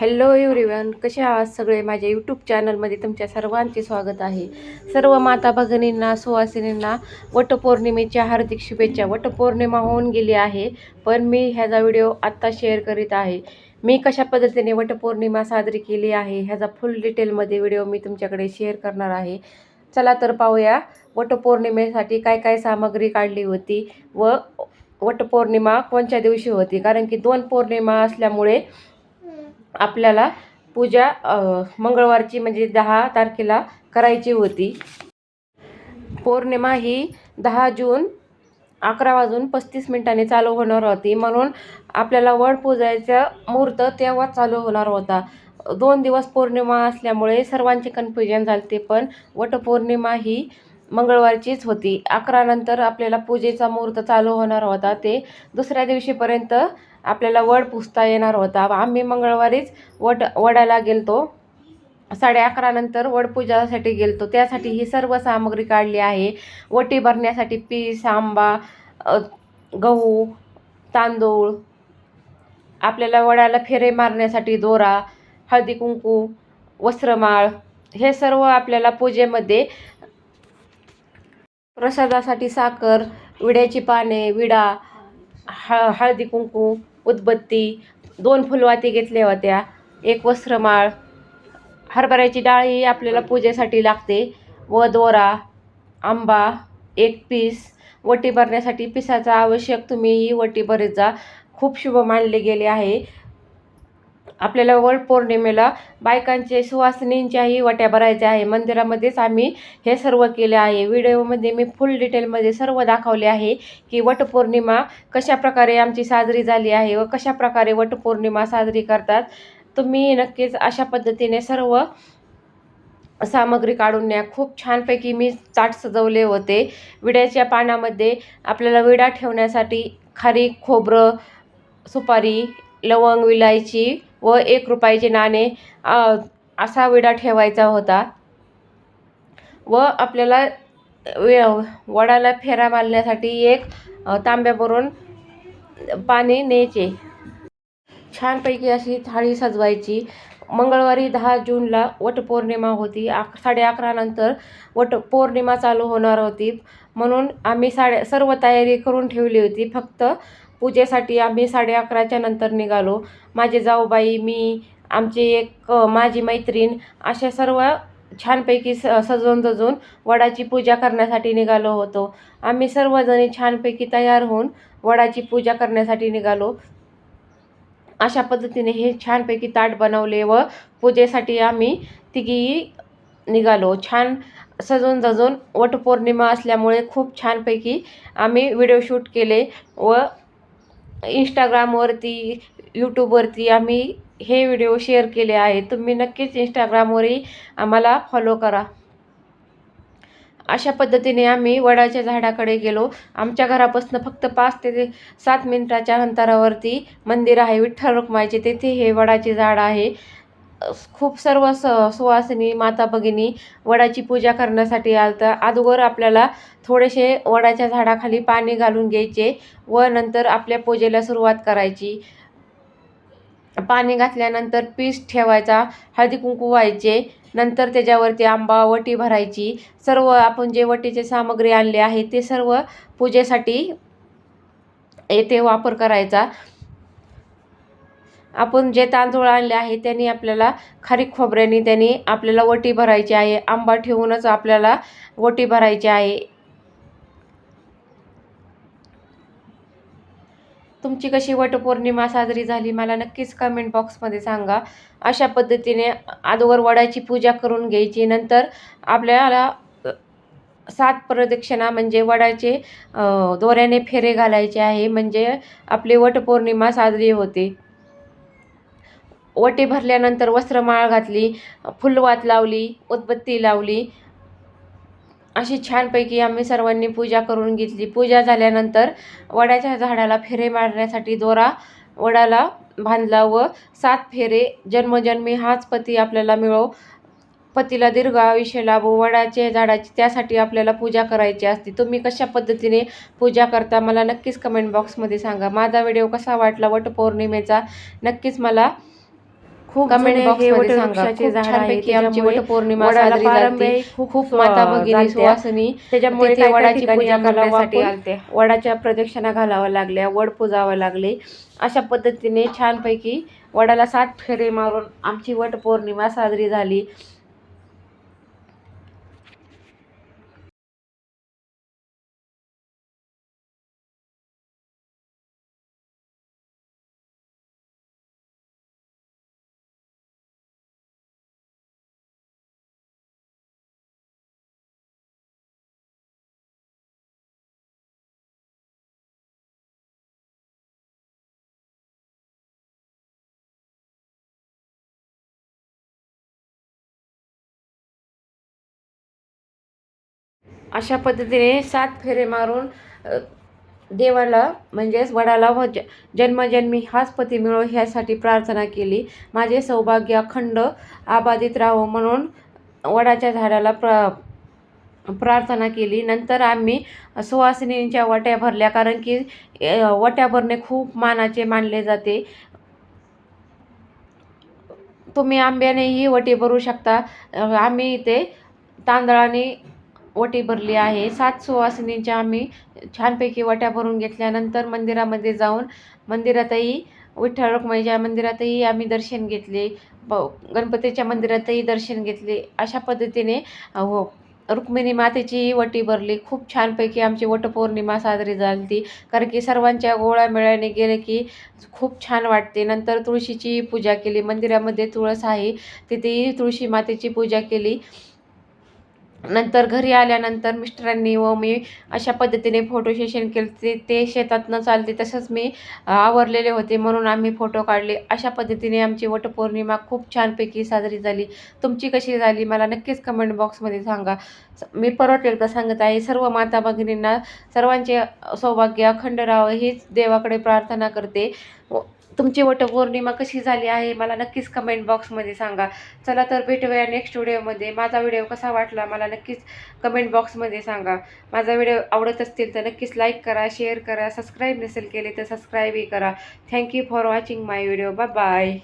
Hello everyone कसे आहात सगळे? माझ्या यूट्यूब चॅनलमध्ये तुमच्या सर्वांचे स्वागत आहे. सर्व माता भगिनींना सुवासिनींना वटपौर्णिमेच्या हार्दिक शुभेच्छा. वटपौर्णिमा होऊन गेली आहे पण मी ह्याचा व्हिडिओ आत्ता शेअर करीत आहे. मी कशा पद्धतीने वटपौर्णिमा साजरी केली आहे ह्याचा फुल डिटेलमध्ये व्हिडिओ मी तुमच्याकडे शेअर करणार आहे. चला तर पाहूया वटपौर्णिमेसाठी काय काय सामग्री काढली होती व वटपौर्णिमा कोणत्या दिवशी होती? कारण की दोन पौर्णिमा असल्यामुळे आपल्याला पूजा मंगळवारची म्हणजे दहा तारखेला करायची होती. पौर्णिमा ही दहा जून अकरा वाजून पस्तीस मिनिटांनी चालू होणार होती. म्हणून आपल्याला वड पूजायचा मुहूर्त तेव्हा चालू होणार होता. दोन दिवस पौर्णिमा असल्यामुळे सर्वांचे कन्फ्युजन झाले पण वटपौर्णिमा ही मंगळवारचीच होती. अकरानंतर आपल्याला पूजेचा मुहूर्त चालू होणार होता. ते दुसऱ्या दिवशीपर्यंत आपल्याला वड पुसता येणार होता. आम्ही मंगळवारीच वड वडाला गेलतो. साडे अकरानंतर वडपूजासाठी गेलतो. त्यासाठी ही सर्व सामग्री काढली आहे. वटी भरण्यासाठी पीस आंबा गहू तांदूळ आपल्याला वडाला फेरे मारण्यासाठी दोरा हळदी कुंकू वस्त्रमाळ हे सर्व आपल्याला पूजेमध्ये प्रसादासाठी साखर विड्याची पाने विडा हळ हळदी कुंकू उदबत्ती दोन फुलवाती घेतल्या होत्या एक वस्त्रमाळ. हरभऱ्याची डाळ ही आपल्याला पूजेसाठी लागते व दोरा आंबा एक पीस. वटी भरण्यासाठी पिसाचा आवश्यक तुम्ही ही वटी भरत जा. खूप शुभ मानले गेले आहे. आपल्याला वड पौर्णिमेला बायकांचे सुवासिनींच्याही वट्या भरायच्या आहे. मंदिरामध्येच आम्ही हे सर्व केले आहे. व्हिडिओमध्ये मी फुल डिटेलमध्ये सर्व दाखवले आहे की वटपौर्णिमा कशा प्रकारे आमची साजरी झाली आहे व कशा प्रकारे वटपौर्णिमा साजरी करतात. तुम्ही नक्कीच अशा पद्धतीने सर्व सामग्री काढून न्या. खूप छानपैकी मी ताट सजवले होते. विड्याच्या पानामध्ये आपल्याला विडा ठेवण्यासाठी खारी खोबरं सुपारी लवंग विलायची व एक रुपयाचे नाणे असा विडा ठेवायचा होता. व आपल्याला वे वडाला फेरा मारण्यासाठी एक तांब्यावरून पाणी न्यायचे. छानपैकी अशी थाळी सजवायची. मंगळवारी दहा जूनला वटपौर्णिमा होती. अक साडे अकरानंतर वट पौर्णिमा चालू होणार होती. म्हणून आम्ही साडे सर्व तयारी करून ठेवली होती. फक्त पूजेसाठी आम्ही साडे अकराच्या नंतर निघालो. माझे जाऊबाई मी आमची एक माझी मैत्रीण अशा सर्व छानपैकी स सजवून जजून वडाची पूजा करण्यासाठी निघालो होतो. आम्ही सर्वजणी छानपैकी तयार होऊन वडाची पूजा करण्यासाठी निघालो. अशा पद्धतीने हे छानपैकी ताट बनवले व पूजेसाठी आम्ही तिघीही निघालो. छान सजून जजून वटपौर्णिमा असल्यामुळे खूप छानपैकी आम्ही व्हिडिओ शूट केले व इंस्टाग्रामवरती यूट्यूबवरती आम्ही हे व्हिडिओ शेअर केले आहे तुम्ही नक्कीच इंस्टाग्रामवरही आम्हाला फॉलो करा. अशा पद्धतीने आम्ही वडाच्या झाडाकडे गेलो. आमच्या घरापासून फक्त पाच ते सात मिनिटाच्या अंतरावरती मंदिर आहे विठ्ठल रुक्माईचे. तेथे हे वडाचे झाड आहे. खूप सर्व स सुवासिनी माता भगिनी वडाची पूजा करण्यासाठी आलतं. अगोदर आपल्याला थोडेसे वडाच्या झाडाखाली पाणी घालून घ्यायचे व नंतर आपल्या पूजेला सुरुवात करायची. पाणी घातल्यानंतर पीस ठेवायचा हळदी कुंकू व्हायचे नंतर त्याच्यावरती आंबा वटी भरायची. सर्व आपण जे वटीचे सामग्री आणले आहे ते सर्व पूजेसाठी येथे वापर करायचा. आपण जे तांदूळ आणले आहे त्यांनी आपल्याला खारीक खोबऱ्याने त्यांनी आपल्याला वटी भरायची आहे. आंबा ठेवूनच आपल्याला वटी भरायची आहे. तुमची कशी वटपौर्णिमा साजरी झाली मला नक्कीच कमेंट बॉक्समध्ये सांगा. अशा पद्धतीने अगोदर वडाची पूजा करून घ्यायची. नंतर आपल्याला सात प्रदक्षिणा म्हणजे वडाचे दोऱ्याने फेरे घालायचे आहे. म्हणजे आपली वटपौर्णिमा साजरी होते. वटे भरल्यानंतर वस्त्रमाळ घातली फुलवात लावली उदबत्ती लावली. अशी छानपैकी आम्ही सर्वांनी पूजा करून घेतली. पूजा झाल्यानंतर वडाच्या झाडाला फेरे मारण्यासाठी दोरा वडाला बांधला व सात फेरे जन्मजन्मी हाच पती आपल्याला मिळो. पतीला दीर्घ आयुष्य लाभो. वडाच्या झाडाची त्यासाठी आपल्याला पूजा करायची असते. तुम्ही कशा पद्धतीने पूजा करता मला नक्कीच कमेंट बॉक्समध्ये सांगा. माझा व्हिडिओ कसा वाटला? वटपौर्णिमेचा नक्कीच मला खूप. वटवृक्षाचे खूप झाड आहे आमची वटपौर्णिमा वडाला साजरी झाली. खूप माता भगिनी सुवासिनी त्याच्यामुळे वडाची पूजा करण्यासाठी. वडाच्या प्रदक्षिणा घालाव्या लागल्या वड पुजावं लागले अशा पद्धतीने छानपैकी वडाला सात फेरे मारून आमची वट पौर्णिमा साजरी झाली अशा पद्धतीने सात फेरे मारून देवाला म्हणजेच वडाला व ज जन्मजन्मी हाच पती मिळो ह्यासाठी प्रार्थना केली. माझे सौभाग्य अखंड आबादित राहो म्हणून वडाच्या झाडाला प्र प्रार्थना केली. नंतर आम्ही सुवासिनींच्या वट्या भरल्या कारण की वट्या भरणे खूप मानाचे मानले जाते. तुम्ही आंब्यानेही वटी भरू शकता. आम्ही इथे तांदळाने वटी भरली आहे. सात सुवासिनींच्या आम्ही छानपैकी वट्या भरून घेतल्यानंतर मंदिरामध्ये जाऊन मंदिरातही विठ्ठल रुक्माईच्या मंदिरातही आम्ही दर्शन घेतले ब गणपतीच्या मंदिरातही दर्शन घेतले अशा पद्धतीने हो रुक्मिणी मातेची वटी भरली. खूप छानपैकी आमची वटपौर्णिमा साजरी झाली ती कारण की सर्वांच्या गोळ्या मेळ्याने गेले की खूप छान वाटते. नंतर तुळशीची पूजा केली. मंदिरामध्ये तुळस आहे. तिथेही तुळशी मातेची पूजा केली. नंतर घरी आल्यानंतर मिस्टरांनी व मी अशा पद्धतीने फोटो सेशन केले. ते ते शेतात न चालते तसंच मी आवरलेले होते. म्हणून आम्ही फोटो काढले. अशा पद्धतीने आमची वटपौर्णिमा खूप छानपैकी साजरी झाली. तुमची कशी झाली मला नक्कीच कमेंट बॉक्समध्ये सांगा. स- मी परत एकदा सांगत आहे सर्व माता भगिनींना सर्वांचे सौभाग्य अखंड राहावं हीच देवाकडे प्रार्थना करते. व तुमची वटपौर्णिमा कशी झाली आहे मला नक्कीच कमेंट बॉक्समध्ये सांगा. चला तर भेटूया नेक्स्ट व्हिडिओमध्ये माझा व्हिडिओ कसा वाटला मला नक्कीच कमेंट बॉक्समध्ये सांगा. माझा व्हिडिओ आवडत असतील तर नक्कीच लाईक करा शेअर करा. सबस्क्राईब नसेल केले तर सबस्क्राईबही करा. Thank you for watching my video bye bye